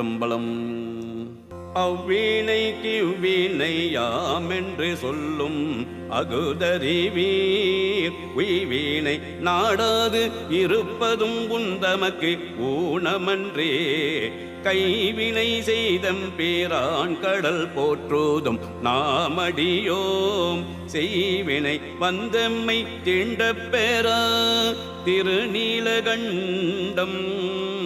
திருச்சிற்றம்பலம் அவ்வீணைக்கு யாம் என்று சொல்லும் அகுதறிவீர் நாடாது இருப்பதும் குந்தமக்கு ஊனமன்றே. கைவினை செய்தம் பேரான் கடல் போற்றுதும் நாமடியோம். செய்வினை வந்தம்மை திண்ட பெறா திருநீலகண்டம்.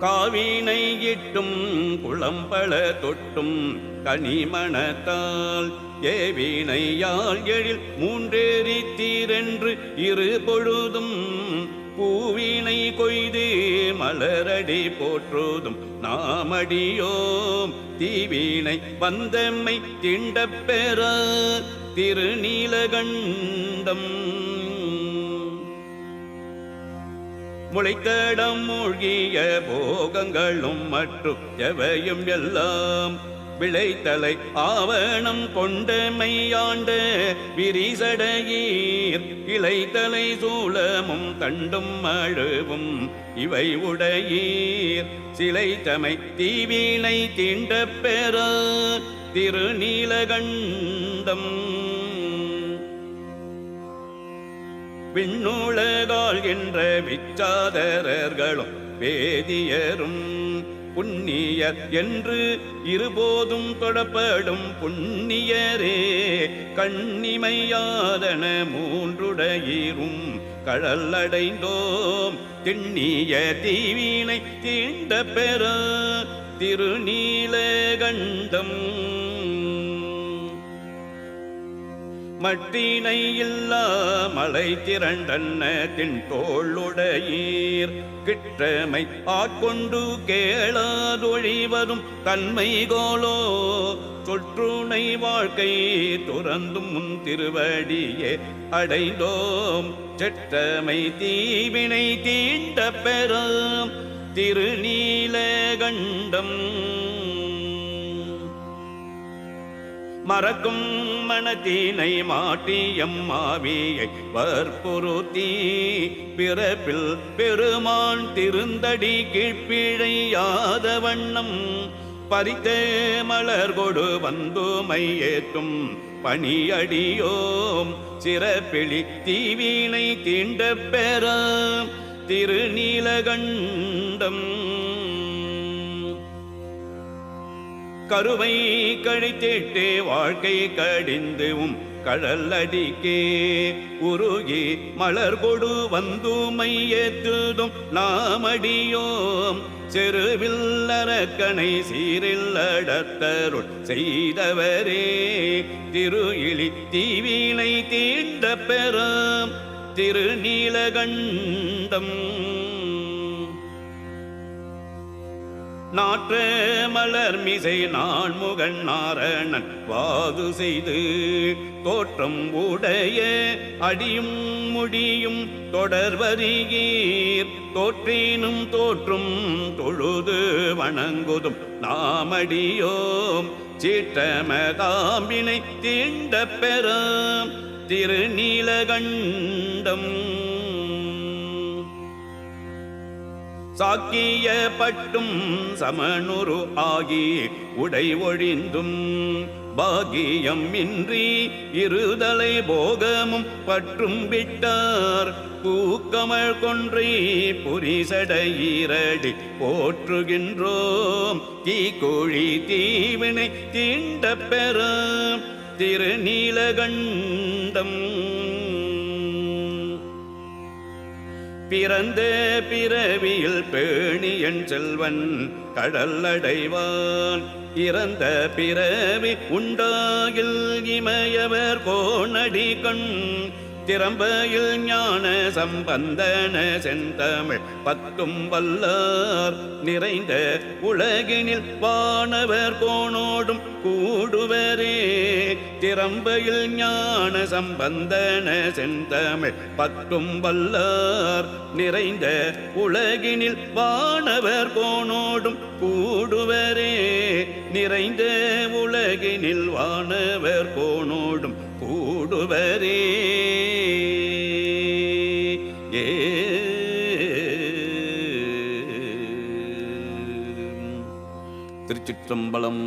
காவினை இட்டும் குளம்பள தொட்டும் கனிமணத்தால் ஏவினையால் எழில் மூன்றேறி தீரென்று இரு பொழுதும் பூவினை கொய்து மலரடி போற்றுதும் நாமடியோம் தீவினை வந்தம்மை திண்டப் பெற திருநீலகண்டம் முளைத்தடம் மூழ்கிய போகங்களும் மற்றும் எவையும் எல்லாம் விளைத்தலை ஆவணம் கொண்ட கொண்டமையாண்ட விரிசடையீர். இளைத்தலை சூலமும் தண்டும் அழுவும் இவை உடையீர். சிலைத்தமை தீவினை தீண்ட பெற திருநீலகண்டம் விண்ணுலகால் என்ற விச்சாதரர்களும் வேதியரும் புண்ணியர் என்று இருபோதும் தொடப்படும் புண்ணியரே கண்ணிமையாதன மூன்றுடையீரும் கடலடைந்தோம் திண்ணிய தீவினை தீண்ட பெற திருநீல கண்டம் மட்டினை இல்லா மலை திரண்டன்ன தின் தோளுடையீர் கிட்டமை ஆட்கொண்டு கேளாதொழிவரும் தன்மை கோலோ. சொற்றுணை வாழ்க்கை துறந்தும் முன் திருவடியே அடைந்தோம். செற்றமை தீவினை தீண்ட பெறாம். திருநீலகண்டம் மறக்கும் மனத்தினை மாட்டியம் மாவியை வற்புறுத்தி. பிறப்பில் பெருமான் திருந்தடி கீழ்ப்பிழையாத வண்ணம். பறித்த மலர் கொடு வந்துமை ஏற்றும் பணியடியோம். சிறப்பிழி தீவினை தீண்ட பெற திருநீலகண்டம். கருவை கழித்திட்டு வாழ்க்கை கடிந்தும் கடலடிக்கே. உருகி மலர் கொடு வந்துமை ஏத்துதும் நாமடியோம். செருவில் சீரில்லடத்தருள் செய்தவரே. திரு இழி தீவினை தீண்ட பெறாம் திருநீலகண்டம். நாற்ற மலர் மிசை நான் முகன் நாரணன் வாது செய்து தோற்றம் உடைய அடியும் முடியும் தொடர்வருகீர் தோற்றினும் தோற்றும் தொழுது வணங்குதும் நாமடியோம். சீட்டமதாம்பினை தீண்ட பெற திருநீலகண்டம் சாக்கிய பட்டும் சமனுரு ஆகி உடை ஒழிந்தும் பாகியம் இன்றி இருதலை போகமும் பற்றும் விட்டார். பூக்கமழ் கொன்றை புரிசடையீரடி போற்றுகின்றோம். தீக்கோழி தீவினை தீண்ட பெற திருநீலகண்டம் பிறந்த பிறவியில் பேணியன் செல்வன் கடல் அடைவான் இறந்த பிறவி உண்டாகில் இமயவர் கோணடி கண். திறம்பையில் ஞான சம்பந்தன செந்தமிழ் பத்தும் வல்லார் நிறைந்த உலகினில் வானவர் கோணோடும் கூடுவரே. திறம்பையில் ஞான சம்பந்தன செந்தமிழ் பத்தும் வல்லார் நிறைந்த உலகினில் வானவர் கோணோடும் கூடுவரே. நிறைந்த உலகினில் வானவர் கோணோடும் கூடுவரே. திருச்சிற்றம்பலம்.